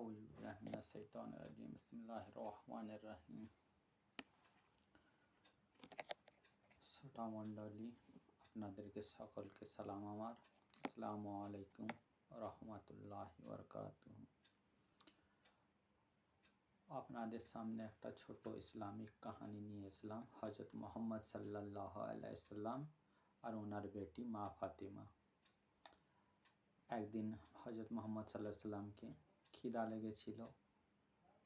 Euzubillahimineşşeytanirracim. Bismillahirrahmanirrahim. শ্রোতা মণ্ডলী আপনাদেরকে সকলকে সালাম আমার আসসালামু আলাইকুম রহমতুল্লাহ বরকাত আপনাদের সামনে একটা ছোট ইসলামিক কাহিনী নিয়ে এসলাম হজরত মোহাম্মদ সাল্লাহ আলাইসাল্লাম আর ওনার বেটি মা ফাতেমা একদিন হজরত মোহাম্মদ সাল্লাহ সাল্লামকে খিদা লেগেছিল।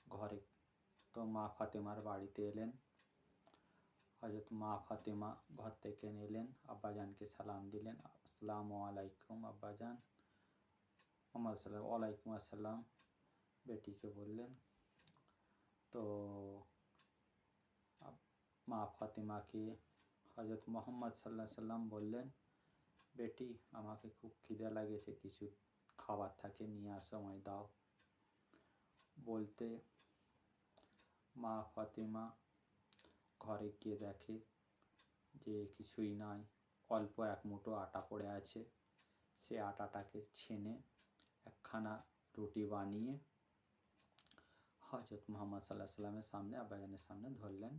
ঘরে তো মা ফাতেমার বাড়িতে এলেন। হজরত মা ফাতেমা ঘর থেকে নিলেন। আব্বাজানকে সালাম দিলেন। আসসালামু আলাইকুম আব্বাজান। মোহাম্মদ সাল্লাম ওয়ালাইকুম আসসালাম। বেটিকে বললেন, তো মা ফাতেমাকে হজরত মোহাম্মদ সাল্লাহ সাল্লাম বললেন, বেটি, আমাকে খুব খিদে লাগেছে, কিছু খাবার থাকে, নিয়ে আসো আমায়, দাও। বলতে মা ফাতেমা ঘরে গিয়ে দেখে যে কিছুই নাই। অল্প এক মুঠো আটা পড়ে আছে। সে আটাটাকে ছেনে একখানা রুটি বানিয়ে হজরত মোহাম্মদ সাল্লাহ সাল্লামের সামনে, আব্বাজানের সামনে ধরলেন।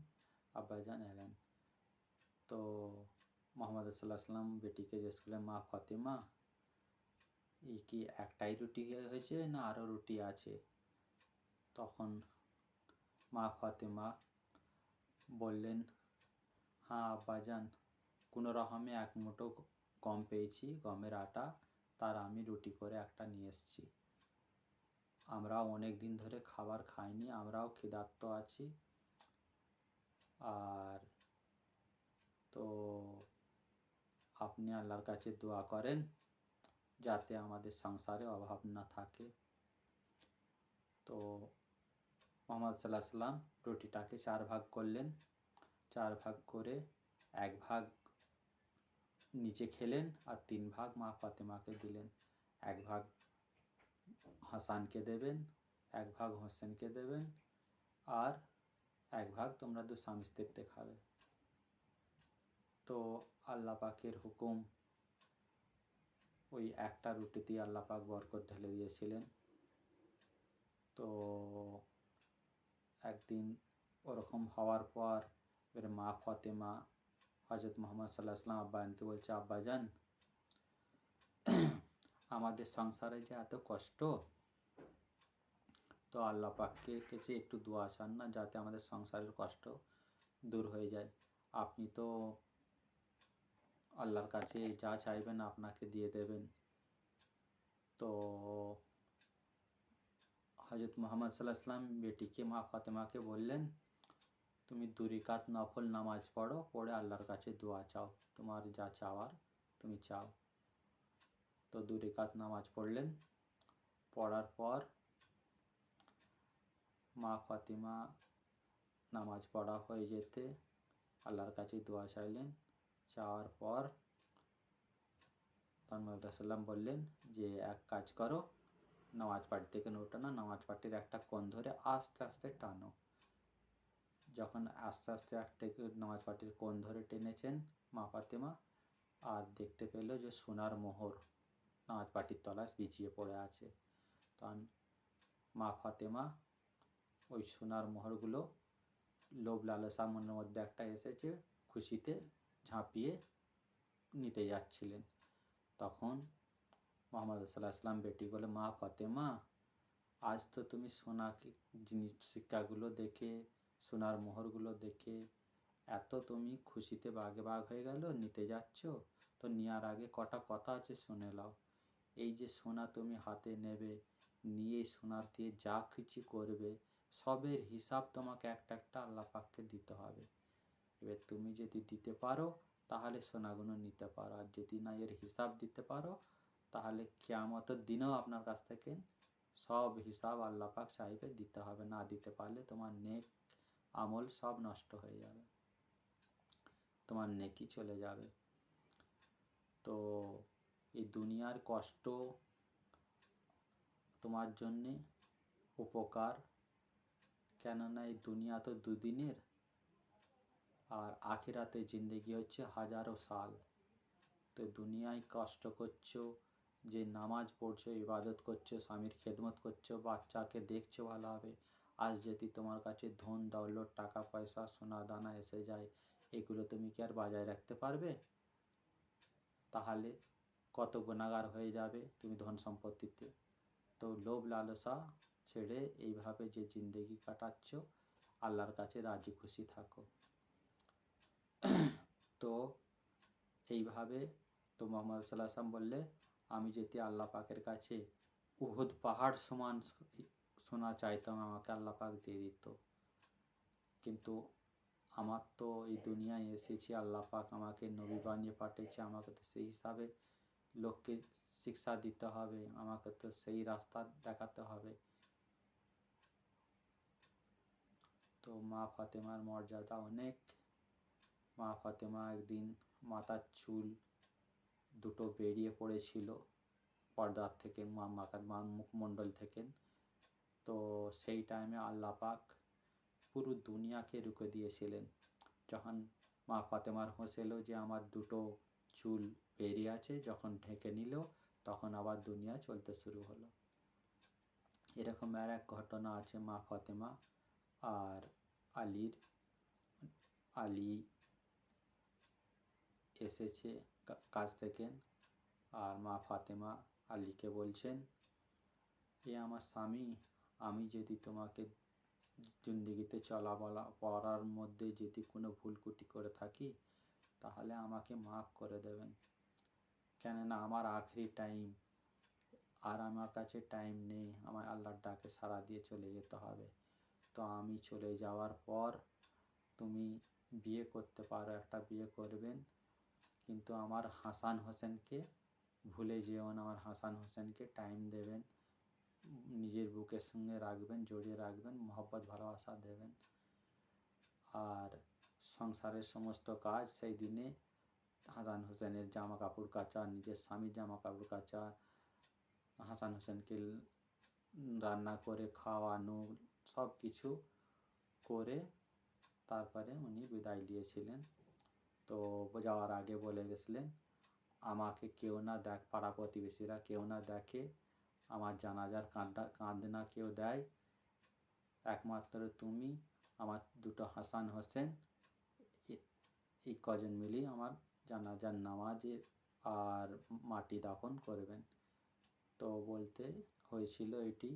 আব্বাজান এলেন। তো মোহাম্মদ সাল্লাহ সাল্লাম বেটিকে জিজ্ঞেস করলেন, মা ফাতেমা এই কি একটাই রুটি হয়েছে না আরও রুটি আছে? তখন মা ফাতেমা বললেন হ্যাঁ আব্বাজান, কোনো রকমে এক মুঠো গম পেয়েছি, গমের আটা। তার আমি রুটি করে একটা নিয়ে এসেছি। আমরাও অনেক দিন ধরে খাবার খাইনি, আমরাও ক্ষিদার্ত আছি। আর তো আপনি আল্লাহর কাছে দোয়া করেন যাতে আমাদের সংসারে অভাব না থাকে। তো মোহাম্মদ সাল্লাহ সাল্লাম রুটিটাকে চার ভাগ করলেন। চার ভাগ করে এক ভাগ নিচে খেলেন আর তিন ভাগ মা ফাতেমাকে দিলেন। এক ভাগ হাসানকে দেবেন, এক ভাগ হোসেনকে দেবেন আর এক ভাগ তোমরা দু স্বামী স্ত্রীতে খাবে। তো আল্লাহ পাকের হুকুম ওই একটা রুটিতেই আল্লাহ পাক বরকত ঢেলে দিয়েছিলেন। তো একদিন ওরকম হওয়ার পর এবার মা ফতেমা হজরত মোহাম্মদ সাল্লাহ আসলাম আব্বায়নকে বলছে, আব্বাজান, আমাদের সংসারে যে এত কষ্ট, তো আল্লাহ পাককে কাছে একটু দোয়া চান না যাতে আমাদের সংসারের কষ্ট দূর হয়ে যায়। আপনি তো আল্লাহর কাছে যা চাইবেন আপনাকে দিয়ে দেবেন। তো হজরত মোহাম্মদ সাল্লাহ আসলাম বেটিকে মা ফাতেমাকে বললেন তুমি দুরিকাত নফল নামাজ পড়ো পড়ে আল্লাহর কাছে দোয়া চাও তোমার যা চাওয়ার তুমি চাও তো দুরিকাত নামাজ পড়লেন পড়ার পর মা ফাতিমা নামাজ পড়া হয়ে যেতে আল্লাহর কাছে দোয়া চাইলেন চাওয়ার পর তখন সাল্লাম বললেন যে এক কাজ করো নামাজ পাটি থেকে ওঠো না? নামাজ পাটির একটা কোণ ধরে আস্তে আস্তে টানো। যখন আস্তে আস্তে একটা নামাজ পাটির কোণ ধরে টেনেছেন মা ফাতেমা, আর দেখতে পেল যে সোনার মোহর নামাজ পাটির তলায় বিছিয়ে পড়ে আছে। তখন মা ফাতেমা ওই সোনার মোহরগুলো লোভ লালসা মনের মধ্যে একটা এসেছে, খুশিতে ঝাঁপিয়ে নিতে যাচ্ছিলেন। তখন মোহাম্মদ আসলাম বেটি বলে, মা ফাতেমা, আজ তো তুমি সোনা জিনিস, শিক্ষাগুলো দেখে, সোনার মোহরগুলো দেখে এত তুমি খুশিতে বাঘে বাঘ হয়ে গেল, নিতে যাচ্ছ? তো নেওয়ার আগে কটা কথা আছে শুনে নাও। এই যে সোনা তুমি হাতে নেবে, নিয়ে সোনা দিয়ে যা কিছু করবে, সবের হিসাব তোমাকে একটা একটা আল্লাহ পাককে দিতে হবে। এবার তুমি যদি দিতে পারো, তাহলে সোনাগুলো নিতে পারো। আর যদি না এর হিসাব দিতে পারো তাহলে কেয়ামতের দিনেও আপনার কাছ থেকে সব হিসাব আল্লাহ পাক চাইবে দিতে হবে। না দিতে পারলে তোমার নেক আমল সব নষ্ট হয়ে যাবে। তোমার নেকি চলে যাবে। তো এই দুনিয়ার কষ্ট তোমার জন্যে উপকার। কেননা এই দুনিয়া তো দুদিনের, আর আখিরাতে জিন্দগি হচ্ছে হাজারো সাল। তো দুনিয়ায় কষ্ট করছ যে নামাজ পড়ছো, ইবাদত করছ, স্বামীর খেদমত করছ, বাচ্চাকে দেখছ ভালোভাবে, আজ যদি তোমার কাছে ধন, দৌলত, টাকা, পয়সা, সোনা, দানা এসে যায়, এগুলো তুমি কি আর বজায় রাখতে পারবে? তাহলে কত গুণাগার হয়ে যাবে তুমি ধন সম্পত্তিতে। তো লোভ, লালসা ছেড়ে এইভাবে যে জিন্দগি কাটাচ্ছ, আল্লাহর কাছে রাজি, খুশি থাকো। তো এইভাবে তো মোহাম্মদ সাল্লাহ বললে আমি যদি আল্লাহ পাকের কাছে উহুদ পাহাড় সমান সোনা চাইতাম, আমাকে আল্লাহ পাক দিয়ে দিত। কিন্তু আমার তো এই দুনিয়ায় এসেছি, আল্লাহ পাক আমাকে নবী বানিয়ে পাঠিয়েছে, আমাকে তো সেই হিসাবে লোককে শিক্ষা দিতে হবে, আমাকে তো সেই রাস্তা দেখাতে হবে। তো মা ফাতেমার মর্যাদা অনেক। মা ফাতেমা একদিন মাথার চুল দুটো বেরিয়ে পড়েছিল পর্দার থেকে, মা মুখমণ্ডল থেকে। তো সেই টাইমে আল্লাহ পাক পুরো দুনিয়াকে রুখে দিয়েছিলেন। যখন মা ফাতেমার হোঁশ এলো যে আমার দুটো চুল বেরিয়ে আছে, যখন ঢেকে নিল, তখন আবার দুনিয়া চলতে শুরু হলো। এরকম আর এক ঘটনা আছে মা ফাতেমা আর আলীর। আলী এসেছে কাজ থেকে। আর মা ফাতেমা আলীকে বলছেন, এ আমার স্বামী, আমি যদি তোমাকে জিন্দগিতে চলা বলা, পড়ার মধ্যে যদি কোনো ভুলকুটি করে থাকি, তাহলে আমাকে মাফ করে দেবেন। কেননা আমার আখরি টাইম, আর আমার কাছে টাইম নেই আমার আল্লাহর ডাকে সারা দিয়ে চলে যেতে হবে। তো আমি চলে যাওয়ার পর, তুমি বিয়ে করতে পারো, একটা বিয়ে করবেন। কিন্তু আমার হাসান হোসেনকে ভুলে যেও না আমার হাসান হোসেনকে টাইম দেবেন নিজের বুকের সঙ্গে রাখবেন জড়িয়ে রাখবেন মহব্বত ভালোবাসা দেবেন আর সংসারের সমস্ত কাজ সেই দিনে হাসান হোসেনের জামা কাপড় কাচা নিজের স্বামীর জামা কাপড় কাচা হাসান হোসেনকে রান্না করে খাওয়ানো সব কিছু করে তারপরে উনি বিদায় দিয়েছিলেন তো যাওয়ার আগে বলে গেছিলেন, আমাকে কেউ না দেখ পাড়া প্রতিবেশীরা, কেউ না দেখে আমার জানাজার কাঁদা, কাঁদনা কেউ দেয়। একমাত্র তুমি, আমার দুটো হাসান হোসেন এই কজন মিলেই আমার জানাজার নামাজের আর মাটি দাফন করবেন। তো বলতে হয়েছিল এটি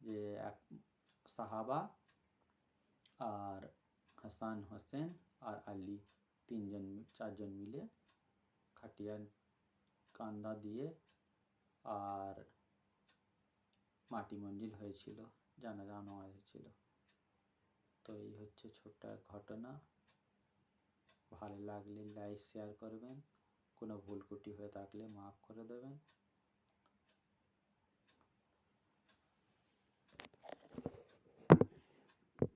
যে এক সাহাবা আর হাসান হোসেন আর আলী তিনজন চারজন মিলে খাটিয়ার কান্দা দিয়ে আর মাটি মঞ্জিল হয়েছিল, জানাজা নেওয়া হয়েছিল। তো এই হচ্ছে ছোট্ট ঘটনা। ভালো লাগলে লাইক শেয়ার করবেন। কোনো ভুল হয়ে থাকলে মাফ করে দেবেন।